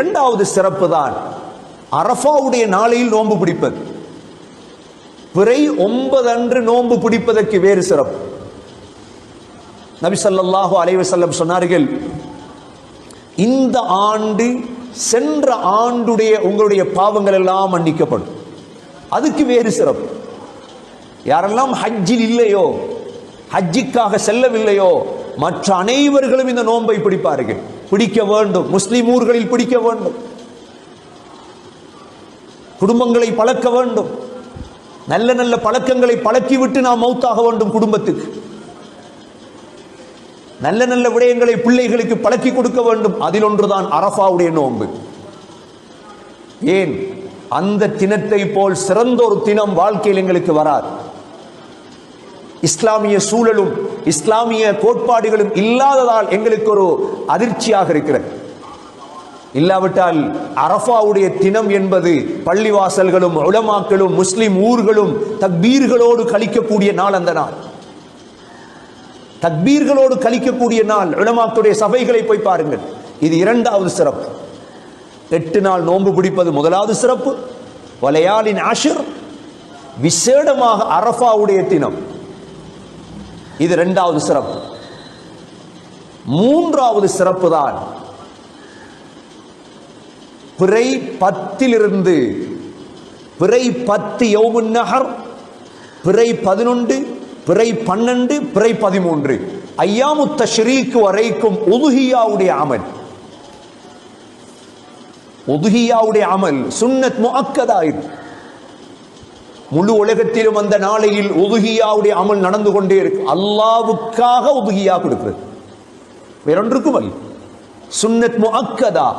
இரண்டாவது சிறப்பு தான் அரஃபாவுடைய நாளையில் நோன்பு பிடிப்பது. பிறை ஒன்பது அன்று நோன்பு பிடிப்பதற்கு வேறு சிறப்பு. நபி ஸல்லல்லாஹு அலைஹி சொன்னார்கள் இந்த ஆண்டு சென்ற ஆண்டுடைய உங்களுடைய பாவங்கள் எல்லாம் மன்னிக்கப்படும். அதுக்கு வேறு சிறப்பு. யாரெல்லாம் ஹஜ்ஜில் இல்லையோ ஹஜ்ஜிக்காக செல்லவில்லையோ மற்ற அனைவர்களும் இந்த நோன்பை பிடிப்பார்கள். பிடிக்க வேண்டும். முஸ்லிம் ஊர்களில் பிடிக்க வேண்டும். குடும்பங்களை பழக்க வேண்டும். நல்ல நல்ல பழக்கங்களை பழக்கிவிட்டு நாம் மௌத்தாக வேண்டும் குடும்பத்துக்கு. நல்ல நல்ல விடயங்களை பிள்ளைகளுக்கு பழக்கி கொடுக்க வேண்டும். அதில் ஒன்றுதான் அரஃபாவுடைய நோன்பு. ஏன்? அந்த தினத்தை போல் சிறந்த ஒரு தினம் வாழ்க்கையில் எங்களுக்கு வராது. இஸ்லாமிய சூழலும் இஸ்லாமிய கோட்பாடுகளும் இல்லாததால் எங்களுக்கு ஒரு அதிர்ச்சியாக இருக்கிறது. இல்லாவிட்டால் அரஃபாவுடைய தினம் என்பது பள்ளிவாசல்களும் உலமாக்களும் முஸ்லிம் ஊர்களும் தக்பீர்களோடு கழிக்கக்கூடிய நாள் அந்த நாள். தக்பீர்களோடு கழிக்கக்கூடிய நாள் உலமாக்களுடைய சபைகளை போய் பாருங்கள். இது இரண்டாவது சிறப்பு. எட்டு நாள் நோன்பு பிடிப்பது முதலாவது சிறப்பு. வலையாளின் ஆஷிர் விசேடமாக அரஃபாவுடைய தினம். இது ரெண்டாவது சிறப்பு. மூன்றாவது சிறப்பு தான் பிறை பத்திலிருந்து பிறை பத்து யௌமுன் நகர் பிறை பதினொன்று பிறை பன்னெண்டு பிறை பதிமூன்று. ஐயாமுத்த தஷ்ரீக்கு வரைக்கும் ஒதுகியாவுடைய அமல். ஒதுகியாவுடைய அமல் சுன்னத் முஅக்கதா முழு உலகத்திலும் அந்த நாளையில் உதுகியாவுடைய அமல் நடந்து கொண்டே இருக்கு. அல்லாவுக்காக உதுகியா கொடுக்கிறது. வேறொன்றுக்கும் அல்ல. சுன்னத் முஅக்கதா.